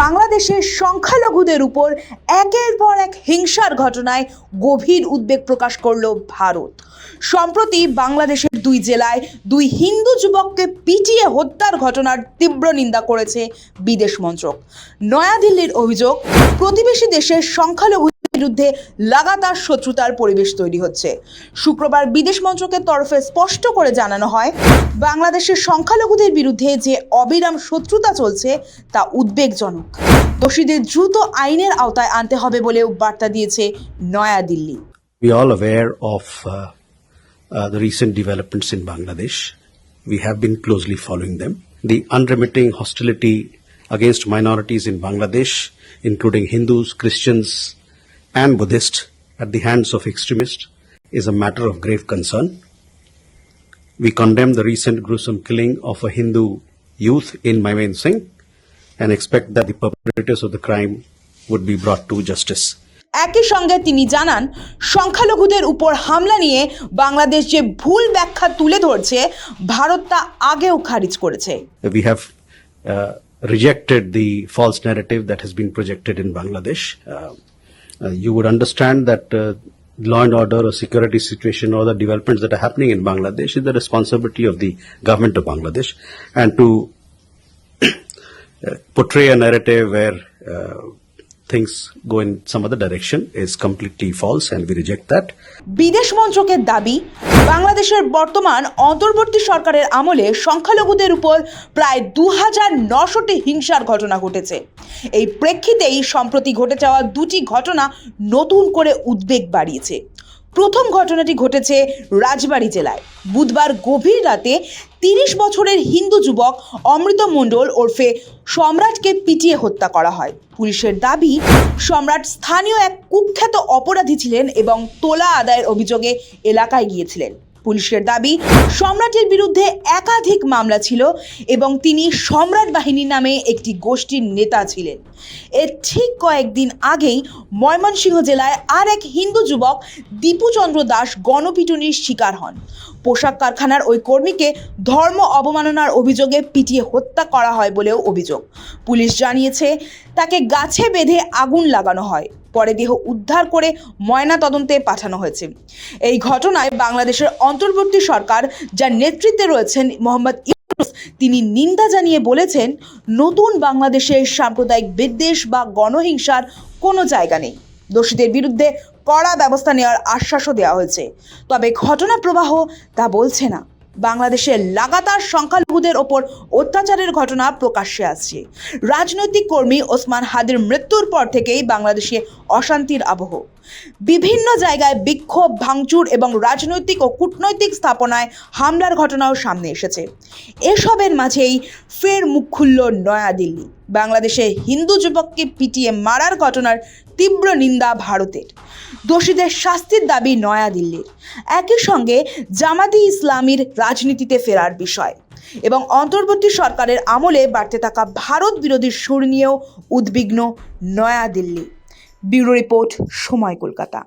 বাংলাদেশের সংখ্যালঘুদের উপর একের পর এক হিংসার ঘটনায় গভীর উদ্বেগ প্রকাশ করল ভারত। সম্প্রতি বাংলাদেশের দুই জেলায় দুই হিন্দু যুবককে পিটিয়ে হত্যার ঘটনার তীব্র নিন্দা করেছে বিদেশ মন্ত্রক। নয়াদিল্লির অভিযোগ, প্রতিবেশী দেশের সংখ্যালঘু বিরুদ্ধে লাগাতার শত্রুতার পরিবেশ তৈরি হচ্ছে শুক্রবার বিদেশ মন্ত্রকের তরফে স্পষ্ট করে জানানো হয় বাংলাদেশের সংখ্যালঘুদের বিরুদ্ধে যে অবিরাম শত্রুতা চলছে তা উদ্বেগজনক দোষীদের দ্রুত আইনের আওতায় আনতে হবে বলেও বার্তা দিয়েছে New Delhi We are all aware of uh, uh, the recent developments in Bangladesh. We have been closely following them. The unremitting hostility against minorities in Bangladesh, including Hindus, Christians, and Buddhist at the hands of extremists, is a matter of grave concern. We condemn the recent gruesome killing of a Hindu youth in Maimain Singh and expect that the perpetrators of the crime would be brought to justice. একই সঙ্গে তিনি জানান সংখ্যালঘুদের উপর হামলা নিয়ে বাংলাদেশ যে ভুল ব্যাখ্যা তুলে ধরছে ভারত তা আগেও খারিজ করেছে we have uh, rejected the false narrative that has been projected in Bangladesh. Uh, uh, you would understand that uh, law and order or security situation or the developments that are happening in Bangladesh is the responsibility of the government of Bangladesh. And to uh, portray a narrative where uh, things go in some other direction. Is completely false and we reject that. বিদেশ মন্ত্রকের দাবি, বাংলাদেশের বর্তমান অন্তর্বর্তী সরকারের আমলে সংখ্যালঘুদের উপর প্রায় দু হাজার নশোটি হিংসার ঘটনা ঘটেছে। এই প্রেক্ষিতেই সম্প্রতি ঘটে যাওয়া দুটি ঘটনা নতুন করে উদ্বেগ বাড়িয়েছে। প্রথম ঘটনাটি ঘটেছে রাজবাড়ী জেলায়। বুধবার গভীর রাতে তিরিশ বছরের হিন্দু যুবক অমৃত মণ্ডল ওরফে সম্রাটকে পিটিয়ে হত্যা করা হয়। পুলিশের দাবি, সম্রাট স্থানীয় এক কুখ্যাত অপরাধী ছিলেন এবং তোলা আদায়ের অভিযোগে এলাকায় গিয়েছিলেন। পুলিশের দাবি, সম্রাটের বিরুদ্ধে একাধিক মামলা ছিল এবং তিনি সম্রাট বাহিনী নামে একটি গোষ্ঠীর নেতা ছিলেন। এর ঠিক কয়েকদিন আগেই ময়মনসিংহ জেলায় আর এক হিন্দু যুবক দীপুচন্দ্র দাস গণপিটুনির শিকার হন। পোশাক কারখানার ওই কর্মীকে ধর্ম অবমাননার অভিযোগে পিটিয়ে হত্যা করা হয় বলেও অভিযোগ। পুলিশ জানিয়েছে, তাকে গাছে বেঁধে আগুন লাগানো হয়। পরে দেহ উদ্ধার করে ময়না তদন্তে পাঠানো হয়েছে। এই ঘটনায় বাংলাদেশের অন্তর্বর্তী সরকার যার নেতৃত্বে রয়েছেন মোহাম্মদ তিনি নিন্দা জানিয়ে বলেছেন, নতুন বাংলাদেশের সাম্প্রদায়িক বিদ্বেষ বা গণহিংসার কোনো জায়গা নেই। দোষীদের বিরুদ্ধে কড়া ব্যবস্থা নেওয়ার আশ্বাসও দেওয়া হয়েছে। তবে ঘটনা প্রবাহ তা বলছে না। বাংলাদেশের লাগাতার সংখ্যালঘুদের ওপর অত্যাচারের ঘটনা প্রকাশ্যে আসছে। রাজনৈতিক কর্মী ওসমান হাদির মৃত্যুর পর থেকেই বাংলাদেশে অশান্তির আবহ। বিভিন্ন জায়গায় বিক্ষোভ, ভাঙচুর এবং রাজনৈতিক ও কূটনৈতিক স্থাপনায় হামলার ঘটনাও সামনে এসেছে। এসবের মাঝেই ফের মুখ খুলল নয়াদিল্লি। বাংলাদেশে হিন্দু যুবককে পিটিয়ে মারার ঘটনার তীব্র নিন্দা ভারতের। দোষীদের শাস্তির দাবি নয়াদিল্লির। একই সঙ্গে জামাতি ইসলামীর রাজনীতিতে ফেরার বিষয় এবং অন্তর্বর্তী সরকারের আমলে বাড়তে থাকা ভারত বিরোধী সুর নিয়েও উদ্বিগ্ন নয়াদিল্লি। ব্যুরো রিপোর্ট, সময় কলকাতা।